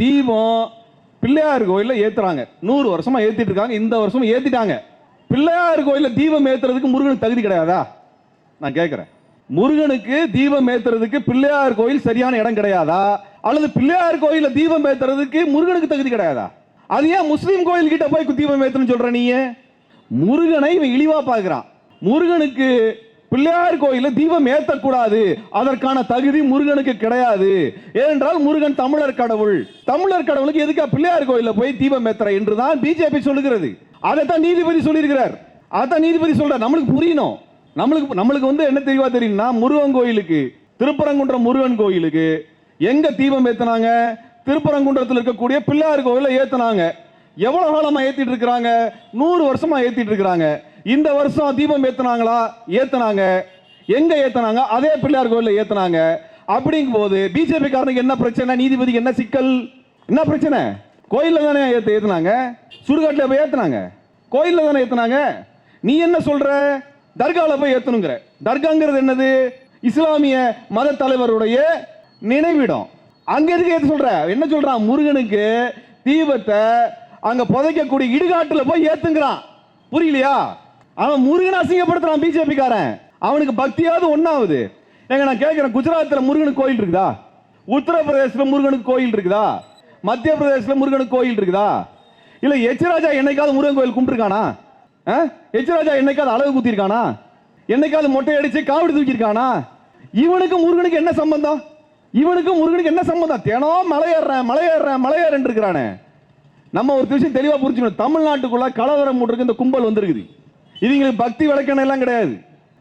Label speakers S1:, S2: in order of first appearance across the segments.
S1: தீபம் பிள்ளையார் கோயிலில் ஏற்றுறாங்க நூறு வருஷமாக ஏற்றிட்டு இருக்காங்க இந்த வருஷமும் ஏற்றிட்டாங்க பிள்ளையார் கோயிலில் தீபம் ஏத்துறதுக்கு முருகனுக்கு தகுதி கிடையாதா? நான் கேட்குறேன் முருகனுக்கு தீபம் ஏத்துறதுக்கு பிள்ளையார் கோயில் சரியான இடம் கிடையாதா? அல்லது பிள்ளையார் கோயிலில் தீபம் ஏற்றுறதுக்கு முருகனுக்கு தகுதி கிடையாதா? அது ஏன் முஸ்லீம் கோயில் கிட்ட போய் தீபம் ஏத்தணும்னு சொல்கிற நீ முருகனை இவன் இழிவாக பார்க்குறான். முருகனுக்கு பிள்ளையார் கோயிலில் தீபம் ஏற்றக்கூடாது அதற்கான தகுதி முருகனுக்கு கிடையாது. ஏனென்றால் முருகன் தமிழர் கடவுள். தமிழர் கடவுளுக்கு எதுக்கா பிள்ளையார் கோயிலில் போய் தீபம் ஏத்துற என்றுதான் பிஜேபி சொல்லுகிறது. அதைத்தான் நீதிபதி சொல்லியிருக்கிறார். அதான் நீதிபதி சொல்றார். நம்மளுக்கு புரியணும். நம்மளுக்கு நம்மளுக்கு வந்து என்ன தெரியவா தெரியும்னா முருகன் கோயிலுக்கு திருப்பரங்குன்றம் முருகன் கோயிலுக்கு எங்க தீபம் ஏத்துனாங்க? திருப்பரங்குன்றத்தில் இருக்கக்கூடிய பிள்ளையார் கோயில ஏத்துனாங்க. எவ்வளவு காலமா ஏத்திட்டு இருக்கிறாங்க? நூறு வருஷமா ஏத்திட்டு இருக்கிறாங்க. இந்த வருஷம் தீபம் ஏத்தினாங்களா? ஏத்தினாங்க. எங்க ஏத்தினாங்க? அதே பிள்ளையார் கோயில்ல ஏத்தினாங்க. அப்படிங்கும் போது பிஜேபி காரனுக்கு என்ன பிரச்சனை? நீதிபதிக்கு என்ன சிக்கல்? என்ன பிரச்சனை? கோயிலில் தானே ஏத்து ஏத்துனாங்க. சுடுகாட்டில் போய் ஏத்துனாங்க. கோயிலில் தானே ஏத்துனாங்க. நீ என்ன சொல்ற? தர்காவில் போய் ஏத்தணுங்கிற. தர்காங்கிறது என்னது? இஸ்லாமிய மத தலைவருடைய நினைவிடம். அங்க எதுக்கு ஏத்து சொல்ற? என்ன சொல்றான்? முருகனுக்கு தீபத்தை அங்க புதைக்கக்கூடிய இடுகாட்டில் போய் ஏத்துங்கிறான். புரியலையா? அவன் முருகனை அசிங்கப்படுத்துறான் பிஜேபி காரன் அவனுக்கு பக்தியாவது ஒன்னாவது ஏங்க நான் கேட்கிறேன் குஜராத்தில் முருகனுக்கு கோயில் இருக்குதா? உத்தரப்பிரதேசத்தில் முருகனுக்கு கோயில் இருக்குதா? மத்திய பிரதேசத்தில் முருகனுக்கு கோயில் இருக்குதா? இல்ல எச்சராஜா என்னைக்காவது முருகன் கோயில் கும்பிட்டுருக்கானா? எச்சராஜா என்னைக்காவது அளவு குத்திருக்கானா என்னைக்காவது மொட்டை அடிச்சு காவடி தூக்கியிருக்கானா? இவனுக்கு முருகனுக்கு என்ன சம்பந்தம்? இவனுக்கு முருகனுக்கு என்ன சம்பந்தம்? தினம் மலை மலையேறேன் மலை மலை இருக்கிறானே நம்ம ஒரு விஷயம் தெளிவாக புரிஞ்சுக்கணும். தமிழ்நாட்டுக்குள்ள கலவரம் போட்டுருக்கு இந்த கும்பல் வந்திருக்குது. இவங்களுக்கு பக்தி விளக்கணம் எல்லாம் கிடையாது.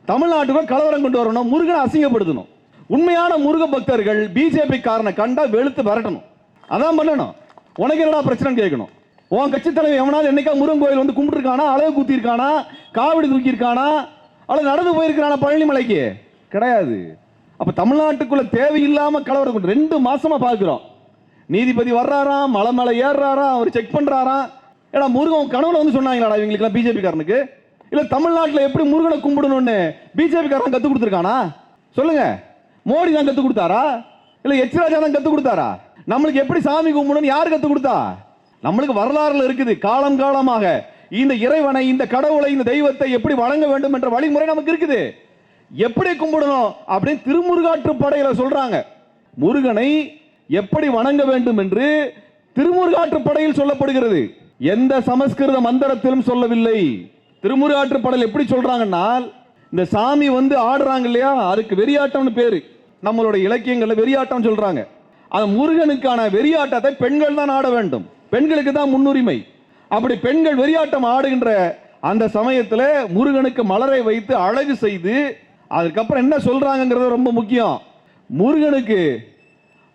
S1: தமிழ்நாட்டுக்கு கலவரம் கொண்டு வரணும் முருகனை அசிங்கப்படுத்தணும். உண்மையான முருக பக்தர்கள் பிஜேபி காரனை கண்டா வெளுத்து விரட்டணும். அதான் பண்ணணும். உனக்கு என்னடா பிரச்சனை கேட்கணும். உன் கட்சி தலைவர் எவனாவது என்னைக்கா முருகன் கோயில் வந்து கும்பிட்டுருக்கானா அழகு குத்திருக்கானா காவடி தூக்கியிருக்கானா அல்லது நடந்து போயிருக்கானா பழனிமலைக்கு? கிடையாது. அப்ப தமிழ்நாட்டுக்குள்ள தேவையில்லாம கலவரம் கொண்டு ரெண்டு மாசமா பாக்குறோம். நீதிபதி வர்றாராம் மலை மலை ஏறுறாராம் அவர் செக் பண்றாராம். ஏடா முருகன் கனவுல வந்து சொன்னாங்களாடா இவங்களுக்கு பிஜேபி காரனுக்கு? இல்லை தமிழ்நாட்டில் எப்படி முருகனை கும்பிடணும்னு பிஜேபிக்காரன் கற்றுக் கொடுத்துருக்கானா? சொல்லுங்க. மோடி தான் கற்றுக் கொடுத்தாரா? இல்லை எச் ராஜா தான் கற்றுக் கொடுத்தாரா? நம்மளுக்கு எப்படி சாமி கும்பிடணும்னு யார் கற்றுக் கொடுத்தா? நம்மளுக்கு வரலாறுல இருக்குது. காலம் காலமாக இந்த இறைவனை இந்த கடவுளை இந்த தெய்வத்தை எப்படி வணங்க வேண்டும் என்ற வழிமுறை நமக்கு இருக்குது. எப்படி கும்பிடணும் அப்படின்னு திருமுருகாற்று படையில சொல்றாங்க. முருகனை எப்படி வணங்க வேண்டும் என்று திருமுருகாற்று படையில் சொல்லப்படுகிறது. எந்த சமஸ்கிருத மந்திரத்திலும் சொல்லவில்லை. திருமுருகாற்று படையில் எப்படி சொல்றாங்கன்னா இந்த சாமி வந்து ஆடுறாங்க இல்லையா? அதுக்கு வெறியாட்டம்னு பேரு. நம்மளுடைய இலக்கியங்கள்ல வெறியாட்டம் சொல்றாங்க. அந்த முருகனுக்கான வெறியாட்டத்தை பெண்கள் தான் ஆட வேண்டும். பெண்களுக்கு தான் முன்னுரிமை. அப்படி பெண்கள் வெறியாட்டம் ஆடுகின்ற அந்த சமயத்தில் முருகனுக்கு மலரை வைத்து அழகு செய்து அதுக்கப்புறம் என்ன சொல்றாங்கிறது ரொம்ப முக்கியம். முருகனுக்கு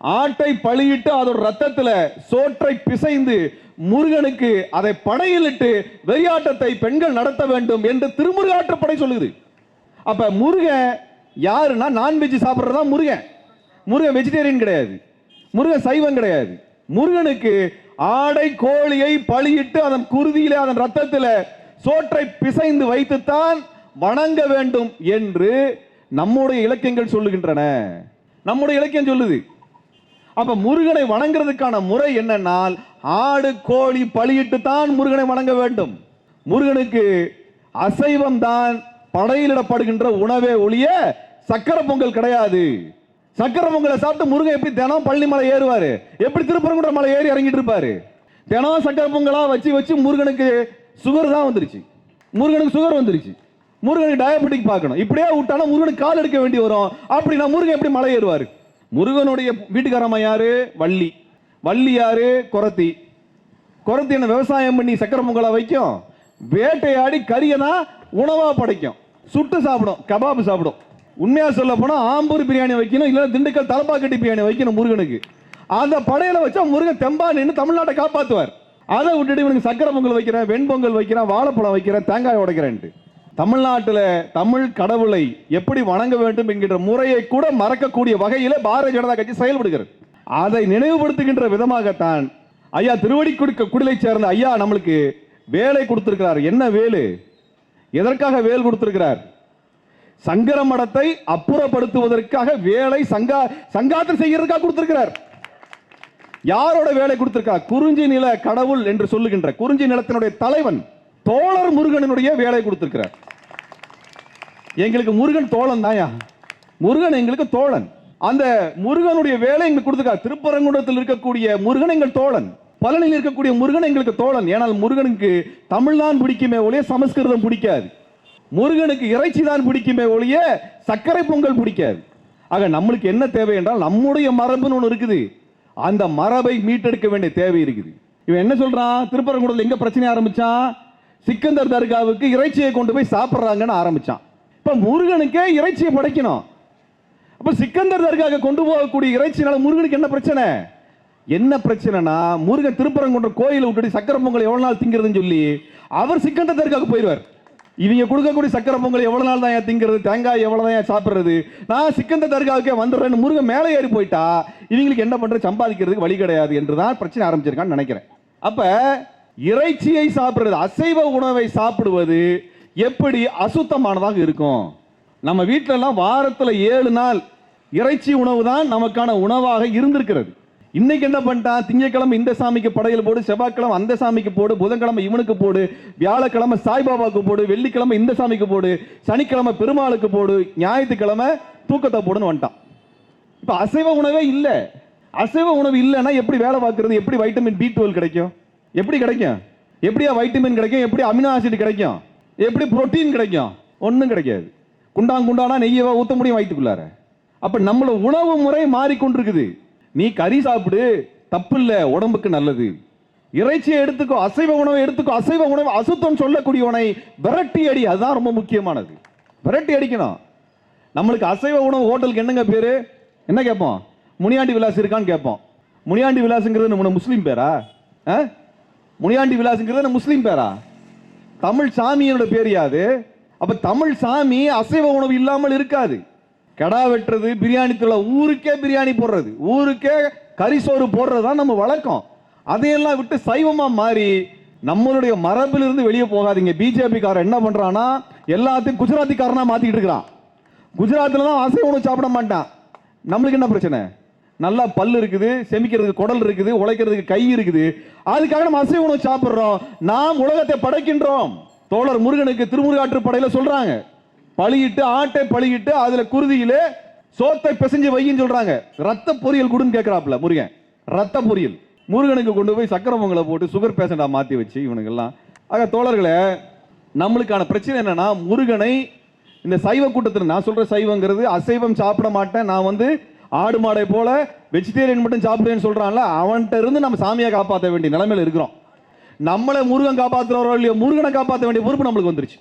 S1: ஆட்டை பழியிட்டு அதோட ரத்தத்துல சோற்றை பிசைந்து முருகனுக்கு அதை படையிலிட்டு வெறியாட்டத்தை பெண்கள் நடத்த வேண்டும் என்று திருமுருகாற்றுப்படை சொல்லுது. அப்ப முருகன் யாருன்னா? நான்வெஜ் சாப்பிட்றதா முருகன். முருகன் வெஜிடேரியன் கிடையாது. முருகன் சைவம் கிடையாது. முருகனுக்கு ஆடை கோழியை பழியிட்டு அதன் குருதியில அதன் ரத்தத்தில் சோற்றை பிசைந்து வைத்துத்தான் வணங்க வேண்டும் என்று நம்முடைய இலக்கியங்கள் சொல்லுகின்றன. நம்முடைய இலக்கியம் சொல்லுது. அப்ப முருகனை வணங்குறதுக்கான முறை என்னன்னால் ஆடு கோழி பலியிட்டு தான் முருகனை வணங்க வேண்டும். முருகனுக்கு அசைவம் தான் படையிலிடப்படுகின்ற உணவே ஒழிய சக்கர பொங்கல் கிடையாது. சக்கர பொங்கலை சாப்பிட்டு முருகன் எப்படி தினம் பழனி மலை ஏறுவாரு? எப்படி திருப்பரங்குன்ற மலை ஏறி இறங்கிட்டு இருப்பாரு தினம் சக்கர பொங்கலா வச்சு வச்சு முருகனுக்கு சுகர் தான் வந்துருச்சு. முருகனுக்கு சுகர் வந்துருச்சு. முருகனுக்கு டயபெட்டிக் பார்க்கணும். இப்படியே விட்டானா முருகனுக்கு கால் எடுக்க வேண்டி வரும். அப்படின்னா முருகன் எப்படி மலை ஏறுவாரு? முருகனுடைய வீட்டுக்காரம்மா யாரு? வள்ளி. வள்ளி யாரு? குரத்தி. குரத்தி என்ன விவசாயம் பண்ணி சக்கரை பொங்கலா வைக்கும்? வேட்டையாடி கறியை உணவா படைக்கும். சுட்டு சாப்பிடும் கபாப் சாப்பிடும். உண்மையா சொல்ல போனா ஆம்பூர் பிரியாணி வைக்கணும் இல்ல திண்டுக்கல் தலப்பாக்கட்டி பிரியாணி வைக்கணும் முருகனுக்கு. அந்த படையில வச்சா முருகன் தெம்பா நின்று தமிழ்நாட்டை காப்பாத்துவார். அதை விட்டுட்டு இவனுக்கு சக்கரை பொங்கல் வைக்கிறேன் வெண்பொங்கல் வைக்கிறேன் வாழைப்பழம் வைக்கிறேன் தேங்காய் உடைக்கிறேன்ட்டு. தமிழ்நாட்டில் தமிழ் கடவுளை எப்படி வணங்க வேண்டும் என்கின்ற முறையை கூட மறக்கக்கூடிய வகையில பாரதிய ஜனதா கட்சி செயல்படுகிறது. அதை நினைவுபடுத்துகின்ற விதமாகத்தான் ஐயா திருவடி குடிக்க குடிலை சேர்ந்த ஐயா நம்மளுக்கு வேலை கொடுத்திருக்கிறார். என்ன வேலு? எதற்காக வேல் கொடுத்திருக்கிறார்? சங்கர மடத்தை அப்புறப்படுத்துவதற்காக வேலை சங்கா சங்காத்தம் செய்யறதுக்காக கொடுத்திருக்கிறார். யாரோட வேலை கொடுத்திருக்கா? குறிஞ்சி நில கடவுள் என்று சொல்லுகின்ற குறிஞ்சி நிலத்தினுடைய தலைவன். தோழர் முருகனுடைய வேலை கொடுத்திருக்கிறார். எங்களுக்கு முருகன் தோழன் தாயா முருகன் எங்களுக்கு தோழன். அந்த முருகனுடைய வேலை எங்களுக்கு கொடுத்துருக்கார். திருப்பரங்குன்றத்தில் இருக்கக்கூடிய முருகன் எங்கள் தோழன். பழனியில் இருக்கக்கூடிய முருகன் எங்களுக்கு தோழன். ஏனால் முருகனுக்கு தமிழ்தான் பிடிக்குமே ஒழிய சமஸ்கிருதம் பிடிக்காது. முருகனுக்கு இறைச்சி தான் பிடிக்குமே ஒழிய சர்க்கரை பொங்கல் பிடிக்காது. ஆக நம்மளுக்கு என்ன தேவை என்றால் நம்முடைய மரபுன்னு ஒன்று இருக்குது. அந்த மரபை மீட்டெடுக்க வேண்டிய தேவை இருக்குது. இவன் என்ன சொல்றான்? திருப்பரங்குடத்தில் எங்க பிரச்சனை ஆரம்பிச்சான்? சிக்கந்தர் தர்காவுக்கு இறைச்சியை கொண்டு போய் சாப்பிட்றாங்கன்னு ஆரம்பிச்சான். இப்போ முருகனுக்கே இறைச்சியை படைக்கணும். அப்போ சிக்கந்தர் தர்காவுக்கு கொண்டு போகக்கூடிய இறைச்சினால முருகனுக்கு என்ன பிரச்சனை? என்ன பிரச்சனைனா முருகன் திருப்பரங்குன்ற கோயிலை விட்டுட்டு சக்கரை பொங்கல் எவ்வளோ நாள் திங்கிறதுன்னு சொல்லி அவர் சிக்கந்தர் தர்காவுக்கு போயிடுவார். இவங்க கொடுக்கக்கூடிய சக்கரை பொங்கல் எவ்வளோ நாள் தான் ஏன் திங்கிறது? தேங்காய் எவ்வளோ தான் ஏன் நான் சிக்கந்தர் தர்காவுக்கே வந்துடுறேன்னு முருகன் மேலே ஏறி போயிட்டா இவங்களுக்கு என்ன பண்ணுறது சம்பாதிக்கிறதுக்கு வழி கிடையாது என்று தான் பிரச்சனை ஆரம்பிச்சிருக்கான்னு நினைக்கிறேன். அப்போ இறைச்சியை சாப்பிடுறது அசைவ உணவை சாப்பிடுவது எப்படி அசுத்தமானதாக இருக்கும்? நம்ம வீட்டிலலாம் வாரத்தில் ஏழு நாள் இறைச்சி உணவு தான் நமக்கான உணவாக இருந்திருக்கிறது. இன்னைக்கு என்ன பண்ணிட்டான் திங்கக்கிழமை இந்த சாமிக்கு படையல் போடு செவ்வாய்க்கிழமை அந்த சாமிக்கு போடு புதன்கிழமை இவனுக்கு போடு வியாழக்கிழமை சாய்பாபாவுக்கு போடு வெள்ளிக்கிழமை இந்த சாமிக்கு போடு சனிக்கிழமை பெருமாளுக்கு போடு ஞாயிற்றுக்கிழமை தூக்கத்தை போடுன்னு வந்துட்டான். இப்போ அசைவ உணவே இல்லை. அசைவ உணவு இல்லைன்னா எப்படி வேலை பார்க்கறது? எப்படி வைட்டமின் பி டுவெல் கிடைக்கும்? எப்படி கிடைக்கும்? எப்படியா வைட்டமின் கிடைக்கும்? எப்படி அமினோ ஆசிட் கிடைக்கும்? எப்படி புரோட்டீன் கிடைக்கும்? ஒன்றும் கிடைக்காது. குண்டாங் குண்டானா நெய்யவா ஊற்ற முடியும் வயிற்றுக்குள்ளார. அப்போ நம்மளை உணவு முறை மாறிக்கொண்டிருக்குது. நீ கறி சாப்பிடு தப்பு இல்லை உடம்புக்கு நல்லது. இறைச்சியை எடுத்துக்கோ அசைவ உணவை எடுத்துக்கோ அசைவ உணவு அசுத்தம் சொல்லக்கூடியவனை விரட்டி அடி அதுதான் ரொம்ப முக்கியமானது. விரட்டி அடிக்கணும். நம்மளுக்கு அசைவ உணவு ஹோட்டலுக்கு என்னங்க பேர்? என்ன கேட்போம்? முனியாண்டி விலாஸ் இருக்கான்னு கேட்போம். முனியாண்டி விலாசுங்கிறது நம்ம முஸ்லீம் பேரா? ஆ? முனியாண்டி விலாசுங்கிறது முஸ்லீம் பேரா? தமிழ் சாமியோட பேரியாது அப்ப தமிழ் சாமி அசைவ உணவு இல்லாமல் இருக்காது. கடா வெட்டுறது பிரியாணி தூள ஊருக்கே பிரியாணி போடுறது. ஊருக்கே கறி சோறு போடுறது தான் நம்ம வழக்கம். அதையெல்லாம் விட்டு சைவமா மாறி நம்மளுடைய மரபிலிருந்து வெளியே போகாதீங்க. பிஜேபிக்காரன் என்ன பண்றான்னா எல்லாத்தையும் குஜராத்திக்காரனா மாத்திக்கிட்டு இருக்கிறான். குஜராத்தில் தான் அசைவ உணவு சாப்பிட மாட்டான். நம்மளுக்கு என்ன பிரச்சனை? நல்லா பல் இருக்குது செமிக்கிறதுக்கு குடல் இருக்குது உழைக்கிறதுக்கு கை இருக்குது. அதுக்காக நம்ம அசைவ உணவு சாப்பிட்றோம். நாம் உலகத்தை படைக்கின்றோம். தோழர் முருகனுக்கு திருமுருகாற்று படையில சொல்றாங்க. பழியிட்டு ஆட்டை பழியிட்டு அதுல குருதியிலே சோத்தை பிசைஞ்சு வையின்னு சொல்றாங்க. ரத்த பொரியல் கொடுன்னு கேட்கறாப்புல முருகன். ரத்த பொரியல். முருகனுக்கு கொண்டு போய் சக்கரவங்களை பொங்கலை போட்டு சுகர் பேஷண்டா மாத்தி வச்சு இவனுங்கெல்லாம். ஆக தோழர்களே நம்மளுக்கான பிரச்சனை என்னன்னா முருகனை இந்த சைவ கூட்டத்தில் நான் சொல்ற சைவங்கிறது அசைவம் சாப்பிட மாட்டேன். நான் வந்து ஆடு மாடை போல வெஜிடேரியன் மட்டும் சாப்பிடுவேன்னு சொல்கிறான்ல அவன்கிட்ட இருந்து நம்ம சாமியை காப்பாற்ற வேண்டிய நிலைமையில் இருக்கிறோம். நம்மளை முருகன் காப்பாற்றுறவரோ இல்லையோ முருகனை காப்பாற்ற வேண்டிய பொறுப்பு நம்மளுக்கு வந்துருச்சு.